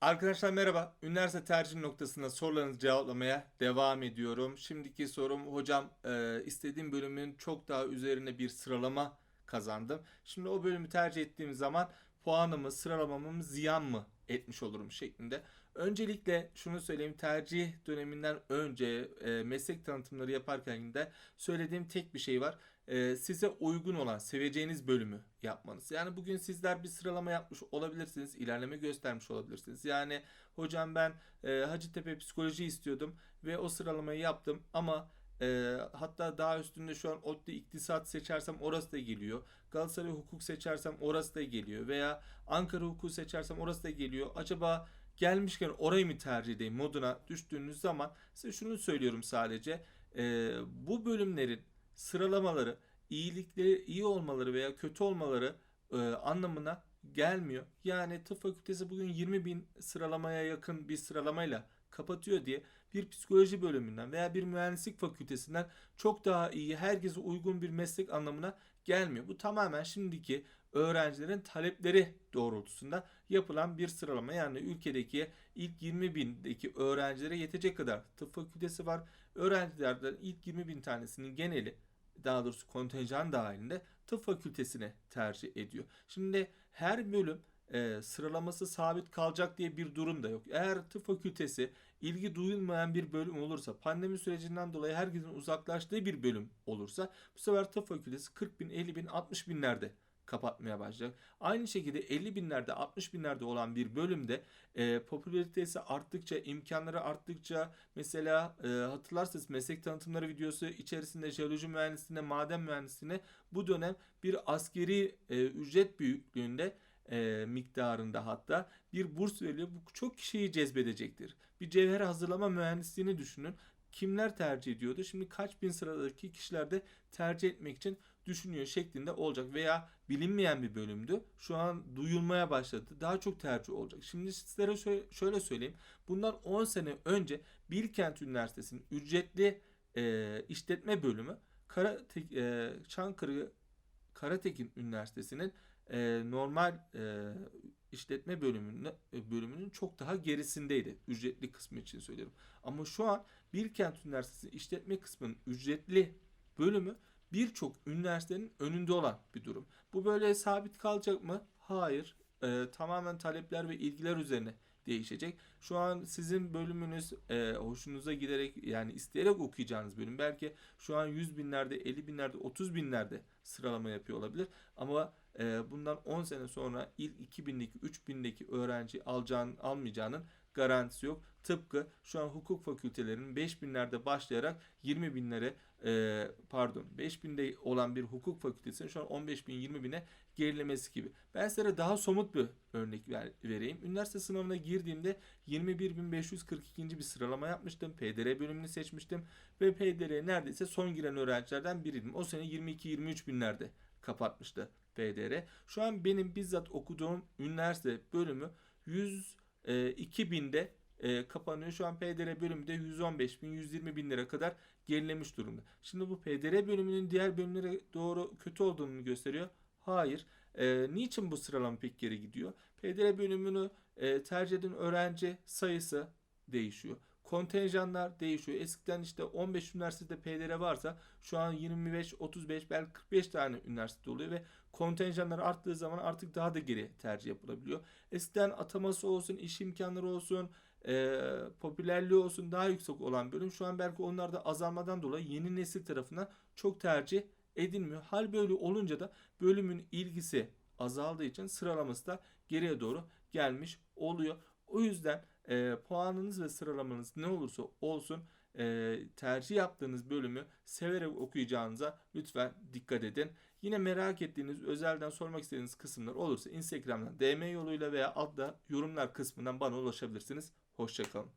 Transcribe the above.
Arkadaşlar merhaba. Üniversite tercih noktasında sorularınızı cevaplamaya devam ediyorum. Şimdiki sorum hocam e, istediğim bölümün çok daha üzerine bir sıralama kazandım. Şimdi o bölümü tercih ettiğim zaman puanımı, sıralamamı ziyan mı etmiş olurum şeklinde. Öncelikle şunu söyleyeyim tercih döneminden önce e, meslek tanıtımları yaparken de söylediğim tek bir şey var. E, size uygun olan seveceğiniz bölümü yapmanız. Yani bugün sizler bir sıralama yapmış olabilirsiniz, ilerleme göstermiş olabilirsiniz. Yani hocam ben e, Hacettepe psikoloji istiyordum ve o sıralamayı yaptım ama e, hatta daha üstünde şu an ODTÜ iktisat seçersem orası da geliyor. Galatasaray hukuk seçersem orası da geliyor. Veya Ankara hukuku seçersem orası da geliyor. Acaba gelmişken orayı mı tercih edeyim moduna düştüğünüz zaman size şunu söylüyorum sadece. E, bu bölümlerin sıralamaları iyilikleri iyi olmaları veya kötü olmaları e, anlamına gelmiyor. Yani tıp fakültesi bugün 20 bin sıralamaya yakın bir sıralamayla kapatıyor diye bir psikoloji bölümünden veya bir mühendislik fakültesinden çok daha iyi, herkese uygun bir meslek anlamına gelmiyor. Bu tamamen şimdiki öğrencilerin talepleri doğrultusunda yapılan bir sıralama. Yani ülkedeki ilk 20 bindeki öğrencilere yetecek kadar tıp fakültesi var. Öğrencilerden ilk 20 bin tanesinin geneli daha doğrusu kontenjan dahilinde tıp fakültesine tercih ediyor. Şimdi her bölüm e, sıralaması sabit kalacak diye bir durum da yok. Eğer tıp fakültesi ilgi duyulmayan bir bölüm olursa, pandemi sürecinden dolayı herkesin uzaklaştığı bir bölüm olursa bu sefer tıp fakültesi 40 bin, 50 bin, 60 binlerde kapatmaya başlayacak. Aynı şekilde 50 binlerde 60 binlerde olan bir bölümde e, popülaritesi arttıkça imkanları arttıkça mesela e, hatırlarsanız meslek tanıtımları videosu içerisinde jeoloji mühendisliğine maden mühendisliğine bu dönem bir askeri e, ücret büyüklüğünde e, miktarında hatta bir burs veriliyor. Bu çok kişiyi cezbedecektir. Bir cevher hazırlama mühendisliğini düşünün. Kimler tercih ediyordu? Şimdi kaç bin sıradaki kişiler de tercih etmek için düşünüyor şeklinde olacak veya bilinmeyen bir bölümdü. Şu an duyulmaya başladı. Daha çok tercih olacak. Şimdi sizlere şöyle, söyleyeyim. Bundan 10 sene önce Bilkent Üniversitesi'nin ücretli e, işletme bölümü Karatek, e, Çankırı Karatekin Üniversitesi'nin e, normal e, işletme bölümünün e, bölümünün çok daha gerisindeydi. Ücretli kısmı için söylüyorum. Ama şu an Bilkent Üniversitesi işletme kısmının ücretli bölümü birçok üniversitenin önünde olan bir durum. Bu böyle sabit kalacak mı? Hayır. E, tamamen talepler ve ilgiler üzerine değişecek. Şu an sizin bölümünüz e, hoşunuza giderek yani isteyerek okuyacağınız bölüm belki şu an 100 binlerde, 50 binlerde, 30 binlerde sıralama yapıyor olabilir. Ama e, bundan 10 sene sonra ilk 2000'deki, 3000'deki öğrenci alacağın, almayacağının garantisi yok. Tıpkı şu an hukuk fakültelerinin 5000'lerde başlayarak 20 binlere e, pardon 5000'de olan bir hukuk fakültesinin şu an 15 bin 20 bine gerilemesi gibi. Ben size daha somut bir örnek ver, vereyim. Üniversite sınavına girdiğimde 21.542. bir sıralama yapmıştım. PDR bölümünü seçmiştim ve PDR'ye neredeyse son giren öğrencilerden biriydim. O sene 22-23 binlerde kapatmıştı PDR. Şu an benim bizzat okuduğum üniversite bölümü 100 e, 2000'de e, kapanıyor. Şu an PDR bölümü de 115 bin 120 bin lira kadar gerilemiş durumda. Şimdi bu PDR bölümünün diğer bölümlere doğru kötü olduğunu gösteriyor. Hayır. E, niçin bu sıralama pek geri gidiyor? PDR bölümünü e, tercih eden öğrenci sayısı değişiyor. Kontenjanlar değişiyor. Eskiden işte 15 üniversitede PDR varsa şu an 25, 35 belki 45 tane üniversite oluyor ve kontenjanlar arttığı zaman artık daha da geri tercih yapılabiliyor. Eskiden ataması olsun, iş imkanları olsun, e, popülerliği olsun daha yüksek olan bölüm şu an belki onlarda azalmadan dolayı yeni nesil tarafından çok tercih edilmiyor. Hal böyle olunca da bölümün ilgisi azaldığı için sıralaması da geriye doğru gelmiş oluyor. O yüzden e, puanınız ve sıralamanız ne olursa olsun e, tercih yaptığınız bölümü severek okuyacağınıza lütfen dikkat edin. Yine merak ettiğiniz, özelden sormak istediğiniz kısımlar olursa Instagram'dan DM yoluyla veya altta yorumlar kısmından bana ulaşabilirsiniz. Hoşçakalın.